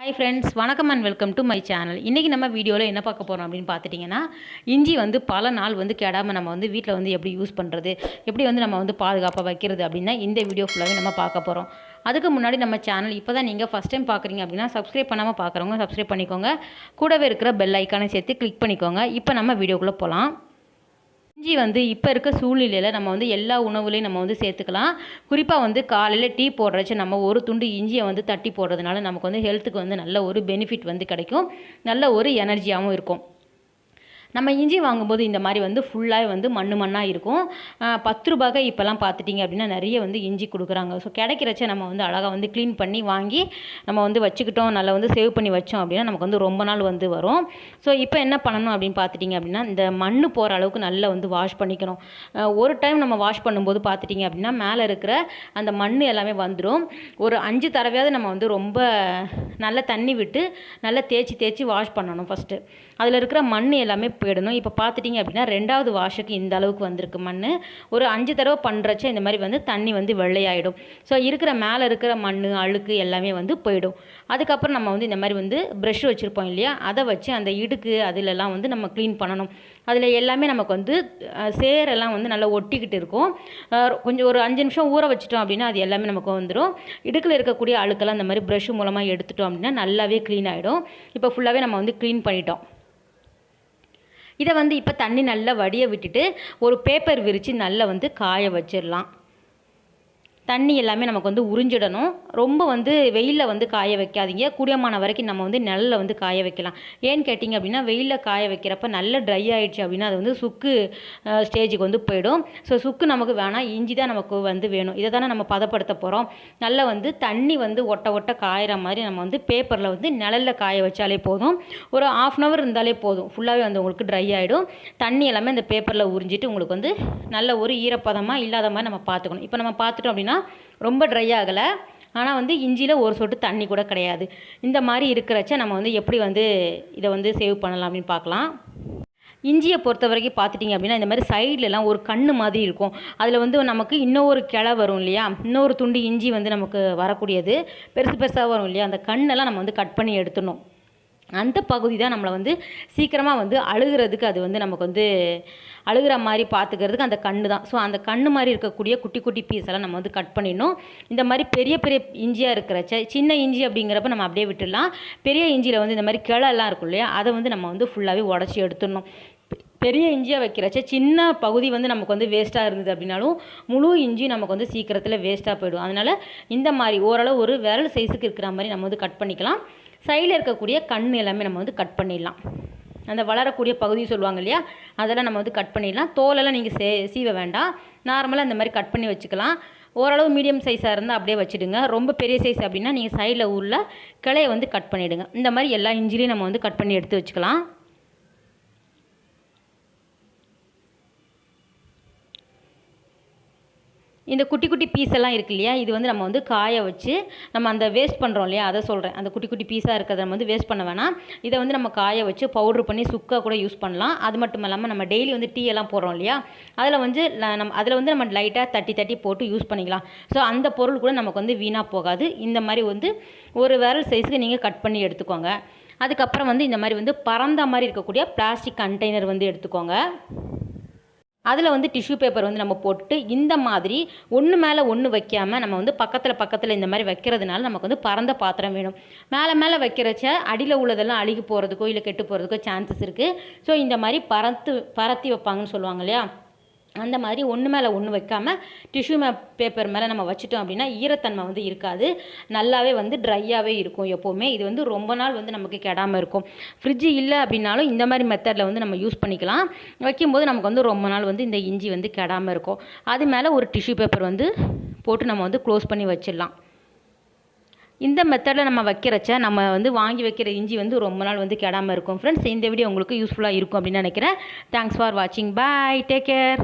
Hi friends வணக்கம் and welcome to my channel இன்றைக்கி நம்ம வீடியோவில் என்ன பார்க்க போகிறோம் அப்படின்னு பார்த்துட்டிங்கன்னா இஞ்சி வந்து பல நாள் வந்து கெடாமல் நம்ம வந்து வீட்டில் வந்து எப்படி யூஸ் பண்ணுறது எப்படி வந்து நம்ம வந்து பாதுகாப்பாக வைக்கிறது அப்படின்னா இந்த வீடியோ ஃபுல்லாகவே நம்ம பார்க்க போகிறோம் அதுக்கு முன்னாடி நம்ம சேனல் இப்போ தான் நீங்கள் ஃபஸ்ட் டைம் பார்க்குறீங்க அப்படின்னா சப்ஸ்கிரைப் பண்ணாமல் பார்க்குறவங்க சப்ஸ்கிரைப் பண்ணிக்கோங்க. கூடவே இருக்கிற பெல் ஐக்கானை சேர்த்து கிளிக் பண்ணிக்கோங்க. இப்போ நம்ம வீடியோக்குள்ளே போகலாம் இஞ்சி வந்து இப்போ இருக்க சூழ்நிலையில் நம்ம வந்து எல்லா உணவுலையும் நம்ம வந்து சேர்த்துக்கலாம். குறிப்பாக வந்து காலையில் டீ போடுறச்சு நம்ம ஒரு துண்டு இஞ்சியை வந்து தட்டி போடுறதுனால நமக்கு வந்து ஹெல்த்துக்கு வந்து நல்ல ஒரு பெனிஃபிட் வந்து கிடைக்கும். நல்ல ஒரு எனர்ஜியாகவும் இருக்கும். நம்ம இஞ்சி வாங்கும்போது இந்த மாதிரி வந்து ஃபுல்லாக வந்து மண்ணு மண்ணாக இருக்கும். பத்து ரூபாய்க்கு இப்போல்லாம் பார்த்துட்டிங்க அப்படின்னா நிறைய வந்து இஞ்சி கொடுக்குறாங்க. ஸோ கிடைக்கிறச்ச நம்ம வந்து அழகாக வந்து க்ளீன் பண்ணி வாங்கி நம்ம வந்து வச்சுக்கிட்டோம். நல்லா வந்து சேவ் பண்ணி வச்சோம் அப்படின்னா நமக்கு வந்து ரொம்ப நாள் வந்து வரும். ஸோ இப்போ என்ன பண்ணணும் அப்படின்னு பார்த்துட்டிங்க அப்படின்னா இந்த மண் போகிற அளவுக்கு நல்லா வந்து வாஷ் பண்ணிக்கணும். ஒரு டைம் நம்ம வாஷ் பண்ணும்போது பார்த்துட்டிங்க அப்படின்னா மேலே இருக்கிற அந்த மண் எல்லாமே வந்துடும் ஒரு அஞ்சு தடவையாவது நம்ம வந்து ரொம்ப நல்லா தண்ணி விட்டு நல்லா தேய்ச்சி தேய்ச்சி வாஷ் பண்ணணும் ஃபஸ்ட்டு அதில் இருக்கிற மண் எல்லாமே போயிடணும். இப்போ பார்த்துட்டிங்க அப்படின்னா ரெண்டாவது வாஷுக்கு இந்த அளவுக்கு வந்திருக்கு மண் ஒரு அஞ்சு தடவை பண்ணுறச்ச இந்த மாதிரி வந்து தண்ணி வந்து வெள்ளையாயிடும். ஸோ இருக்கிற மேலே இருக்கிற மண் அழுக்கு எல்லாமே வந்து போயிடும். அதுக்கப்புறம் நம்ம வந்து இந்த மாதிரி வந்து ப்ரெஷ் வச்சுருப்போம் இல்லையா? அதை வச்சு அந்த இடுக்கு அதிலெல்லாம் வந்து நம்ம க்ளீன் பண்ணணும். அதில் எல்லாமே நமக்கு வந்து சேரெல்லாம் வந்து நல்லா ஒட்டிக்கிட்டு இருக்கும். கொஞ்சம் ஒரு அஞ்சு நிமிஷம் ஊற வச்சிட்டோம் அப்படின்னா அது எல்லாமே நமக்கு வந்துடும் இடுக்கில் இருக்கக்கூடிய அழுக்கெல்லாம் அந்த மாதிரி ப்ரஷ் மூலமாக எடுத்துட்டோம் அப்படின்னா நல்லாவே க்ளீன் ஆகிடும் இப்போ ஃபுல்லாகவே நம்ம வந்து க்ளீன் பண்ணிட்டோம். இதை வந்து இப்போ தண்ணி நல்லா வடிய விட்டுட்டு ஒரு பேப்பர் விரித்து நல்லா வந்து காய வச்சிடலாம். தண்ணி எல்லாமே நமக்கு வந்து உறிஞ்சிடணும். ரொம்ப வந்து வெயிலில் வந்து காய வைக்காதீங்க. கூடியமான வரைக்கும் நம்ம வந்து நிழலில் வந்து காய வைக்கலாம். ஏன்னு கேட்டிங்க அப்படின்னா வெயிலில் காய வைக்கிறப்ப நல்லா ட்ரை ஆகிடுச்சு அப்படின்னா அது வந்து சுக்கு ஸ்டேஜுக்கு வந்து போயிடும். ஸோ சுக்கு நமக்கு வேணாம். இஞ்சி தான் நமக்கு வந்து வேணும். இதை தானே நம்ம பதப்படுத்த போகிறோம் நல்லா வந்து தண்ணி வந்து ஒட்ட ஒட்ட காயிற மாதிரி நம்ம வந்து பேப்பரில் வந்து நிழலில் காய வச்சாலே போதும். ஒரு ஆஃப் அன் ஹவர் இருந்தாலே போதும். ஃபுல்லாகவே வந்து உங்களுக்கு ட்ரை ஆகிடும் தண்ணி எல்லாமே அந்த பேப்பரில் உறிஞ்சிட்டு உங்களுக்கு வந்து நல்ல ஒரு ஈரப்பதமாக இல்லாத மாதிரி நம்ம பார்த்துக்கணும். இப்போ நம்ம பார்த்துட்டோம் அப்படின்னா ரொம்ப ட்ரை ஆகலை. ஆனால் வந்து இஞ்சியில் ஒரு சொட்டு தண்ணி கூட கிடையாது. இந்த மாதிரி இருக்கிறச்ச நம்ம வந்து எப்படி வந்து இதை வந்து சேவ் பண்ணலாம் அப்படின்னு பார்க்கலாம். இஞ்சியை பொறுத்த வரைக்கும் பார்த்துட்டிங்க அப்படின்னா இந்த மாதிரி சைட்லலாம் ஒரு கண்ணு மாதிரி இருக்கும். அதில் வந்து நமக்கு இன்னொரு கிளை வரும் இல்லையா? இன்னொரு துண்டு இஞ்சி வந்து நமக்கு வரக்கூடியது. பெருசு பெருசாக வரும் இல்லையா? அந்த கண்ணெல்லாம் நம்ம வந்து கட் பண்ணி எடுத்துடணும். அந்த பகுதி தான் நம்மளை வந்து சீக்கிரமாக வந்து அழுகிறதுக்கு அது வந்து நமக்கு வந்து அழுகிற மாதிரி பார்த்துக்கிறதுக்கு அந்த கண்ணு தான். ஸோ அந்த கண்ணு மாதிரி இருக்கக்கூடிய குட்டி குட்டி பீஸ் எல்லாம் நம்ம வந்து கட் பண்ணிடணும். இந்த மாதிரி பெரிய பெரிய இஞ்சியாக இருக்கிறச்ச சின்ன இஞ்சி அப்படிங்கிறப்ப நம்ம அப்படியே விட்டுடலாம். பெரிய இஞ்சியில் வந்து இந்த மாதிரி கிளெல்லாம் இருக்கும் இல்லையா அதை வந்து நம்ம வந்து ஃபுல்லாகவே உடச்சி எடுத்துடணும். பெரிய இஞ்சியாக வைக்கிறச்ச சின்ன பகுதி வந்து நமக்கு வந்து வேஸ்ட்டாக இருந்தது அப்படின்னாலும் முழு இஞ்சி நமக்கு வந்து சீக்கிரத்தில் வேஸ்ட்டாக போயிடும். அதனால் இந்த மாதிரி ஓரளவு ஒரு விரல் சைஸுக்கு இருக்கிற மாதிரி நம்ம வந்து கட் பண்ணிக்கலாம். சைடில் இருக்கக்கூடிய கண் எல்லாமே நம்ம வந்து கட் பண்ணிடலாம். அந்த வளரக்கூடிய பகுதி சொல்லுவாங்க இல்லையா? அதெல்லாம் நம்ம வந்து கட் பண்ணிடலாம். தோலெல்லாம் நீங்கள் சே சீவ வேண்டாம். நார்மலாக இந்த மாதிரி கட் பண்ணி வச்சுக்கலாம். ஓரளவு மீடியம் சைஸாக இருந்தால் அப்படியே வச்சுடுங்க. ரொம்ப பெரிய சைஸ் அப்படின்னா நீங்கள் சைடில் உள்ள கிளையை வந்து கட் பண்ணிவிடுங்க இந்த மாதிரி எல்லா இஞ்சிலையும் நம்ம வந்து கட் பண்ணி எடுத்து வச்சுக்கலாம். இந்த குட்டி குட்டி பீஸ் எல்லாம் இருக்கு இல்லையா? இது வந்து நம்ம வந்து காய வச்சு நம்ம அந்த வேஸ்ட் பண்ணுறோம் இல்லையா? அதை சொல்கிறேன் அந்த குட்டி குட்டி பீஸாக இருக்கிறத நம்ம வந்து வேஸ்ட் பண்ண வேணாம். இதை வந்து நம்ம காய வச்சு பவுட்ரு பண்ணி சுக்காக கூட யூஸ் பண்ணலாம். அது மட்டும் இல்லாமல் நம்ம டெய்லி வந்து டீ எல்லாம் போடுறோம் இல்லையா? அதில் வந்து நம்ம அதில் வந்து நம்ம லைட்டாக தட்டி தட்டி போட்டு யூஸ் பண்ணிக்கலாம். ஸோ அந்த பொருள் கூட நமக்கு வந்து வீணாக போகாது. இந்த மாதிரி வந்து ஒரு விரல் சைஸுக்கு நீங்கள் கட் பண்ணி எடுத்துக்கோங்க. அதுக்கப்புறம் வந்து இந்த மாதிரி வந்து பறந்த மாதிரி இருக்கக்கூடிய பிளாஸ்டிக் கண்டெய்னர் வந்து எடுத்துக்கோங்க. அதில் வந்து டிஷ்யூ பேப்பர் வந்து நம்ம போட்டுட்டு இந்த மாதிரி ஒன்று மேலே ஒன்று வைக்காமல் நம்ம வந்து பக்கத்தில் பக்கத்தில் இந்த மாதிரி வைக்கிறதுனால நமக்கு வந்து பறந்த பாத்திரம் வேணும். மேலே மேலே வைக்கிறச்ச அடியில் உள்ளதெல்லாம் அழுகி போகிறதுக்கோ இல்லை கெட்டு போகிறதுக்கோ சான்சஸ் இருக்குது ஸோ இந்த மாதிரி பறத்து பரத்தி வைப்பாங்கன்னு சொல்லுவாங்க இல்லையா? அந்த மாதிரி ஒன்று மேலே ஒன்று வைக்காமல் டிஷ்யூ மே பேப்பர் மேலே நம்ம வச்சிட்டோம் அப்படின்னா ஈரத்தன்மை வந்து இருக்காது. நல்லாவே வந்து ட்ரையாகவே இருக்கும் எப்போவுமே. இது வந்து ரொம்ப நாள் வந்து நமக்கு கெடாமல் இருக்கும். ஃப்ரிட்ஜு இல்லை அப்படின்னாலும் இந்த மாதிரி மெத்தடில் வந்து நம்ம யூஸ் பண்ணிக்கலாம். வைக்கும்போது நமக்கு வந்து ரொம்ப நாள் வந்து இந்த இஞ்சி வந்து கெடாமல் இருக்கும். அது மேலே ஒரு டிஷ்யூ பேப்பர் வந்து போட்டு நம்ம வந்து க்ளோஸ் பண்ணி வச்சிடலாம். இந்த மெத்தடில் நம்ம வைக்கிறச்ச நம்ம வந்து வாங்கி வைக்கிற இஞ்சி வந்து ரொம்ப நாள் வந்து கெடாமல் இருக்கும். ஃப்ரெண்ட்ஸ் இந்த வீடியோ உங்களுக்கு யூஸ்ஃபுல்லாக இருக்கும் அப்படின்னு நினைக்கிறேன். தேங்க்ஸ் ஃபார் வாட்சிங் பாய் டேக் கேர்